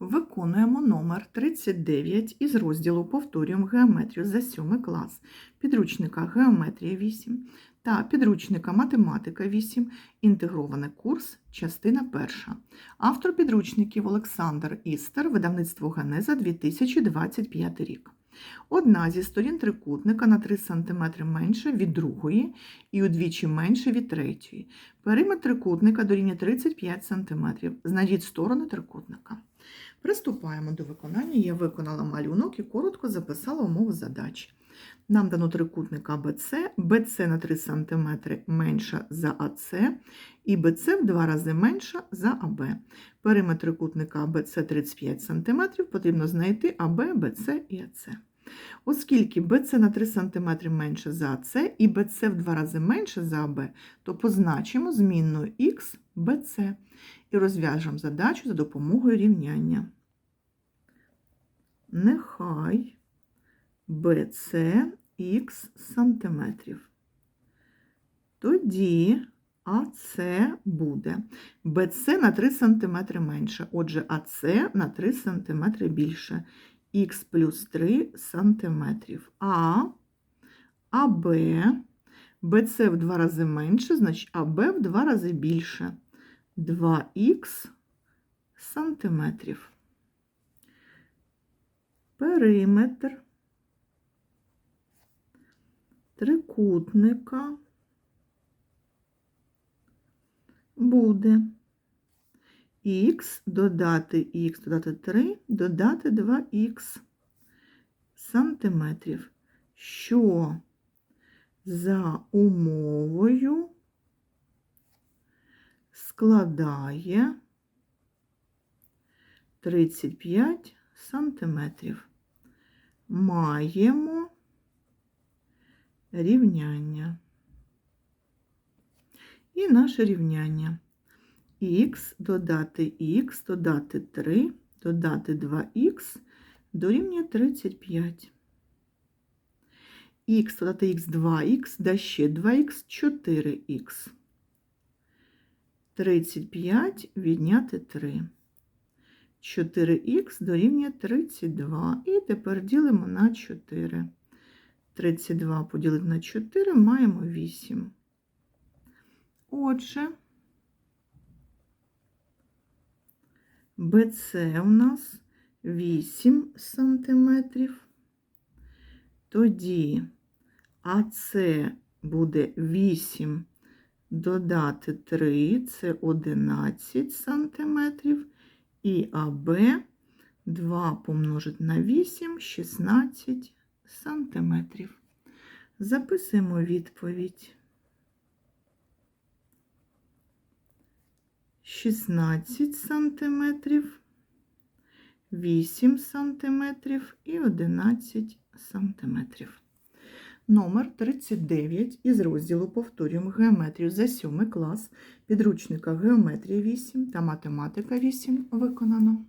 Виконуємо номер 39 із розділу Повторюємо геометрію за 7 клас підручника Геометрія 8 та підручника Математика 8, інтегрований курс, частина 1. Автор підручників Олександр Істер, видавництво Генеза 2025 рік. Одна зі сторін трикутника на 3 см менше від другої і удвічі менше від третьої. Периметр трикутника дорівнює 35 см. Знайдіть сторони трикутника. Приступаємо до виконання. Я виконала малюнок і коротко записала умови задачі. Нам дано трикутник АБЦ, БЦ на 3 см менша за АЦ, і БЦ в два рази менша за АБ. Периметр трикутника АБЦ 35 см, потрібно знайти АБ, БЦ і АЦ. Оскільки БЦ на 3 см менше за АЦ і БЦ в два рази менше за АБ, то позначимо змінною Х БЦ і розв'яжемо задачу за допомогою рівняння. Нехай BC х сантиметрів. Тоді АС буде BC на 3 см менше. Отже, АС на 3 см більше. Х плюс 3 см. А АБ БЦ в два рази менше, значить АБ в два рази більше. 2х сантиметрів. Периметр трикутника буде х додати х додати 3, додати 2х сантиметрів, що за умовою складає 35 сантиметрів. Маємо рівняння. І наше рівняння. Х додати х, додати 3, додати 2х дорівнює 35. Х додати х 2х, да ще 2х 4х. 35 відняти 3. 4х дорівнює 32. І тепер ділимо на 4. 32 поділити на 4 маємо 8. Отже, БЦ у нас 8 сантиметрів. Тоді АЦ буде 8 додати 3, це 11 сантиметрів. І АБ 2 помножити на 8, 16 сантиметрів. Записуємо відповідь. 16 см, 8 см і 11 см. Номер 39 із розділу Повторюємо геометрію за 7 клас підручника Геометрія 8 та Математика 8 виконано.